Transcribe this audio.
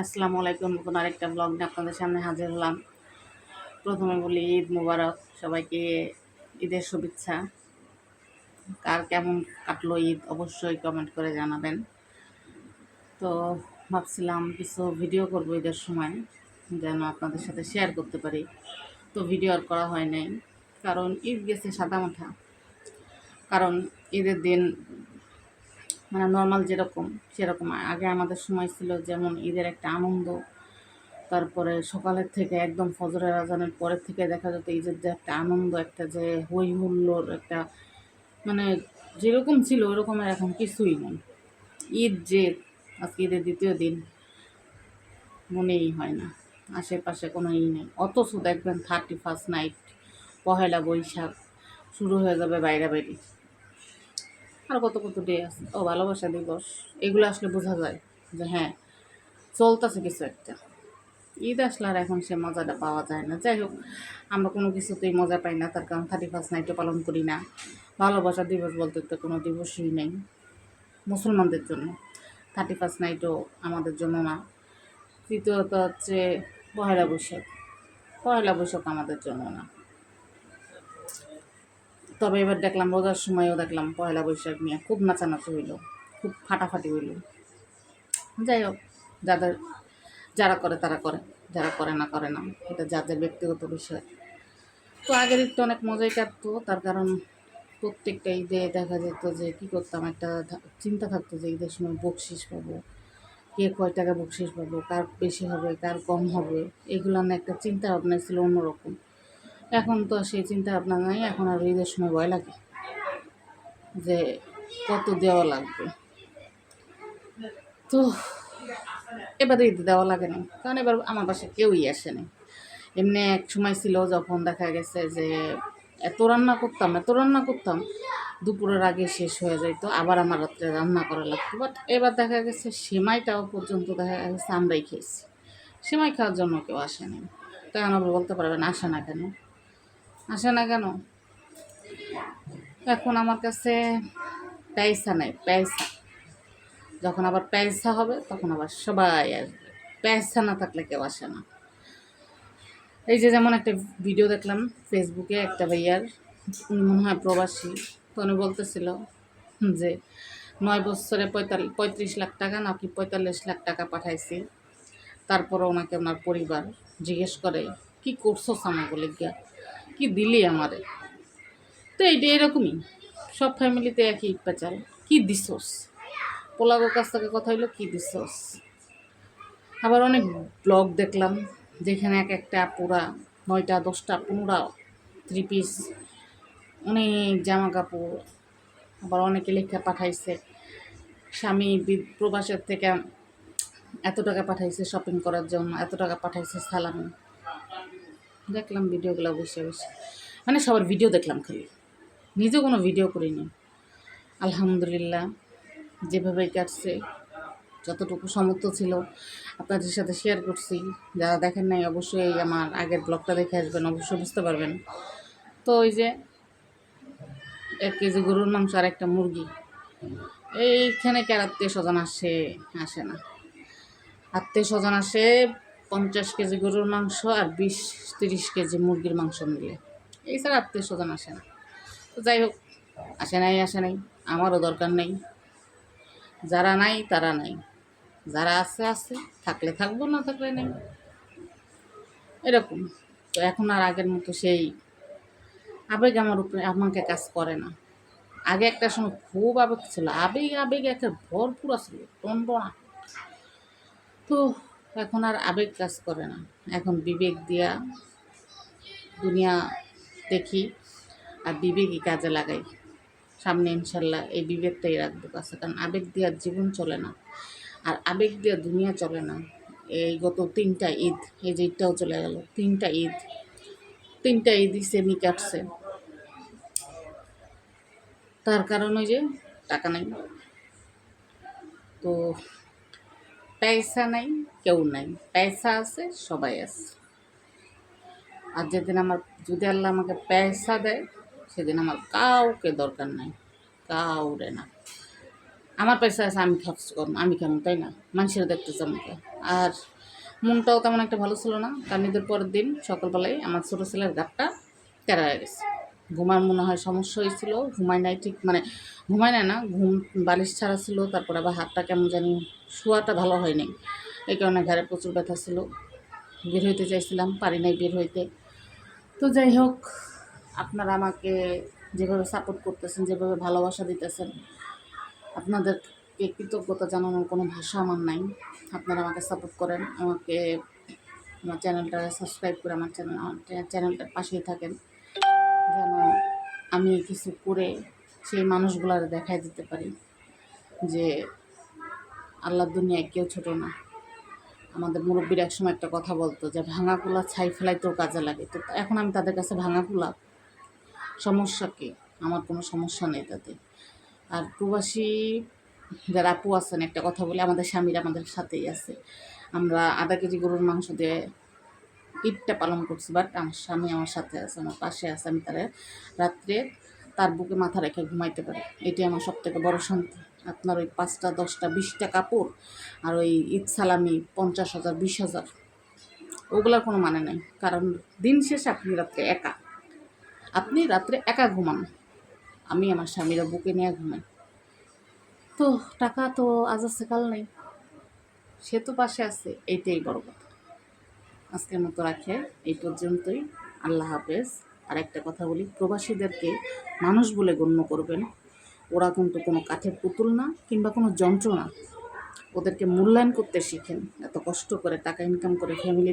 আসসালামু আলাইকুম, নতুন আরেকটা ব্লগ নিয়ে আপনাদের সামনে হাজির হলাম। প্রথমে বলি ঈদ মুবারক, সবাইকে ঈদের শুভেচ্ছা। কার কেমন কাটলো ঈদ, অবশ্যই কমেন্ট করে জানাবেন। তো ভাবছিলাম কিছু ভিডিও করব ঈদের সময়, যেন আপনাদের সাথে শেয়ার করতে পারি। তো ভিডিও আর করা হয় নাই, কারণ ঈদ গেছে সাদা মাথা কারণ ঈদের দিন মানে নর্মাল যেরকম, সেরকম। আগে আমাদের সময় ছিল যেমন ঈদের একটা আনন্দ, তারপরে সকালের থেকে একদম ফজরের আজানের পরের থেকে দেখা যেত ঈদের যে একটা আনন্দ, একটা যে হই হুল্লোর একটা মানে যেরকম ছিল ওরকমের এখন কিছুই নেই। ঈদ যে আজকে ঈদের দ্বিতীয় দিন, মনেই হয় না। আশেপাশে কোনো ই নেই। অথচ দেখবেন thirty first night Pohela Boishakh শুরু হয়ে যাবে বাইরে বাইরে আর কত কত ডে আছে? ও, ভালোবাসা দিবস। এগুলো আসলে বোঝা যায় যে হ্যাঁ চলতেছে কিছু একটা। ঈদ আসলে আর এখন সে মজাটা পাওয়া যায় না। যাই হোক, আমরা কোনো কিছুতেই মজা পাই না। তার কারণ থার্টি ফার্স্ট নাইটও পালন করি না। ভালোবাসা দিবস বলতে তো কোনো দিবসই নেই মুসলমানদের জন্য। থার্টি ফার্স্ট নাইটও আমাদের জন্য না। তৃতীয়ত হচ্ছে পয়লা বৈশাখ। পয়লা বৈশাখ আমাদের জন্য না। তবে এবার দেখলাম, রোজার সময়ও দেখলাম পয়লা বৈশাখ নিয়ে খুব নাচানাচি হইল, খুব ফাটাফাটি হইল। যাই হোক, যাদের, যারা করে তারা করে, যারা করে না করে না, এটা যাদের ব্যক্তিগত বিষয়। তো আগের একটু অনেক মজাই কাটতো, তার কারণ প্রত্যেকটা ঈদে দেখা যেত যে কী করতাম, একটা চিন্তা থাকতো যে ঈদের সময় বকশিস পাবো, কে কয় টাকা বকশিস পাবো, কার বেশি হবে, কার কম হবে, এগুলো না একটা চিন্তা ভাবনা ছিল অন্যরকম। এখন তো সেই চিন্তা ভাবনা নাই, এখন আর ঈদের সময় ভয় লাগে যে কত দেওয়া লাগবে। তো এবার ঈদ দেওয়া লাগে না কারণ এবার আমার বাসায় কেউই আসেনি এমনি এক সময় ছিল যখন দেখা গেছে যে এত রান্না করতাম, এত রান্না করতাম, দুপুরের আগে শেষ হয়ে যাইতো, আবার আমার রাত্রে রান্না করা লাগতো। বাট এবার দেখা গেছে সেমাইটাও পর্যন্ত দেখা গেছে আমরাই খেয়েছি। সেমাই খাওয়ার জন্য কেউ আসেনি তখন আবার বলতে পারবেন আসে না কেন? আসে না কেন? এখন আমার কাছে পয়সা নেই, পয়সা। যখন আবার পয়সা হবে, তখন আবার সবাই আসবে। পয়সা না থাকলে কেউ আসে না। এই যে যেমন একটা ভিডিও দেখলাম ফেসবুকে একটা ভাইয়ার, উনি মনে হয় প্রবাসী। তো উনি বলতেছিল যে, নয় বছরে পঁয়তাল্লিশ পঁয়ত্রিশ লাখ টাকা নাকি পঁয়তাল্লিশ লাখ টাকা পাঠাইছি। তারপরে ওনাকে ওনার পরিবার জিজ্ঞেস করে, কি করছ সামাগুলি গিয়া কি দিলি আমারে? তো এইটা এরকমই। সব ফ্যামিলিতে একই পেঁচাল কি দিছোস? পোলাগোর কাছ থেকে কথা হইল, কি দিছোস? আবার অনেক ব্লগ দেখলাম, যেখানে এক একটা পুরা নয়টা, দশটা পনেরোটা থ্রি পিস অনেক জামা কাপড় আবার অনেকে লেখা পাঠাইছে, স্বামী প্রবাসের থেকে এত টাকা পাঠাইছে শপিং করার জন্য, এত টাকা পাঠাইছে সালামি দেখলাম ভিডিওগুলো বসে বসে। মানে সবার ভিডিও দেখলাম খালি। নিজে কোনো ভিডিও করিনি। আলহামদুলিল্লাহ যেভাবেই কাটছে, যতটুকু সমর্থ ছিল, আপনাদের সাথে শেয়ার করছি। যারা দেখেন নাই, অবশ্যই আমার আগের ব্লগটা দেখে আসবেন, অবশ্যই বুঝতে পারবেন। তো ওই যে, এক কেজি গরুর মাংস আর একটা মুরগি। এইখানে কে আত্মীয় স্বজন আসে আসে না। আত্মীয় স্বজন আসে পঞ্চাশ কেজি গরুর মাংস আর বিশ, তিরিশ কেজি মুরগির মাংস মিলে। এছাড়া আত্মীয় স্বজন আসে না। তো যাই হোক, আসে নাই আসে নাই। আমারও দরকার নেই। যারা নাই, তারা নাই। যারা আছে আছে। থাকলে থাকব, না থাকলে নেই। এরকম। তো এখন আর আগের মতো সেই আবেগ আমার উপরে, আমাকে কাজ করে না। আগে একটা সময় খুব আবেগ ছিল। আবেগ আবেগ একটা ভরপুর ছিল। টনটনা তো এখন আর আবেগ কাজ করে না। এখন বিবেক দিয়া দুনিয়া দেখি আর বিবেকই কাজে লাগাই। সামনে ইনশাল্লাহ এই বিবেকটাই রাখব কাছে, কারণ আবেগ দেওয়ার জীবন চলে না। আর আবেগ দিয়ে দুনিয়া চলে না। এই গত তিনটা ঈদ, এই যে ঈদটাও চলে গেল, তিনটা ঈদ, তিনটা ঈদই সেমি কাটছে। তার কারণ ওই যে টাকা নাই। তো পয়সা নাই, কেউ নাই। পয়সা আছে, সবাই আছে। আর যেদিন আমার, যদি আল্লাহ আমাকে পয়সা দেয়, সেদিন আমার কাউকে দরকার নাই। কাউরে না। আমার পয়সা আছে, আমি খরচ করব, আমি কেমন, তাই না? মানুষের দেখতে চমকে আর মনটাও তেমন একটা ভালো ছিল না। কারণ ঈদের পরের দিন সকালবেলায় আমার ছোটো ছেলের গাটটা তেরা হয়ে গেছে। ঘুমার মনে হয় সমস্যা হয়েছিল, ঘুমায় নাই ঠিক মানে ঘুমায় নাই না, ঘুম বালিশ ছাড়া ছিল, তারপর আবার হাতটা কেমন জানি শোয়াটা ভালো হয়নি, এই কারণে ঘরে প্রচুর ব্যথা ছিল, বের হইতে চাইছিলাম, পারি নাই বের হইতে। তো যাই হোক, আপনারা আমাকে যেভাবে সাপোর্ট করতেছেন, যেভাবে ভালোবাসা দিতেছেন, আপনাদেরকে কৃতজ্ঞতা জানানোর কোনো ভাষা আমার নাই। আপনারা আমাকে সাপোর্ট করেন, আমাকে আমার চ্যানেলটা সাবস্ক্রাইব করে আমার চ্যানেল, আমার চ্যানেলটার পাশেই থাকেন। যেন আমি কিছু করে সেই মানুষগুলার দেখাই দিতে পারি যে আল্লাহর দুনিয়ায় কেউ ছোট না। আমাদের মুরব্বীর একসময় একটা কথা বলতো যে, ভাঙা কুলা ছাই ফেলাইতেও কাজে লাগে। তো এখন আমি তাদের কাছে, ভাঙা কুলা, সমস্যা কি? আমার কোনো সমস্যা নেই তাতে। আর প্রবাসী যারা আপু আছেন, একটা কথা বলে, আমাদের স্বামীরা আমাদের সাথেই আছে। আমরা আধা কেজি গরুর মাংস দিয়ে ঈদটা পালন করছি বাট আমার স্বামী আমার সাথে আছে, আমার পাশে আছে, আমি তারা রাত্রে তার বুকে মাথা রেখে ঘুমাইতে পারি। এটি আমার সব থেকে বড় শান্তি। আপনার ওই পাঁচটা, দশটা, বিশটা কাপড় আর ওই ঈদ সালামি পঞ্চাশ হাজার, বিশ হাজার, ওগুলার কোনো মানে নেই। কারণ দিন শেষে আপনি রাত্রে একা। আপনি রাত্রে একা ঘুমান। আমি আমার স্বামীরা বুকে নিয়ে ঘুমাই। তো টাকা তো আজ আছে, কাল নেই। সে তো পাশে আছে এইটাই বড় কথা। আজকের মতো রাখে। এই পর্যন্তই। আল্লাহ হাফেজ। আর একটা কথা বলি, প্রবাসীদেরকে মানুষ বলে গণ্য করবেন। ওরা কিন্তু কোনো কাঠের পুতুল না কিংবা কোনো যন্ত্র না। ওদেরকে মূল্যায়ন করতে শিখেন। এত কষ্ট করে টাকা ইনকাম করে ফ্যামিলি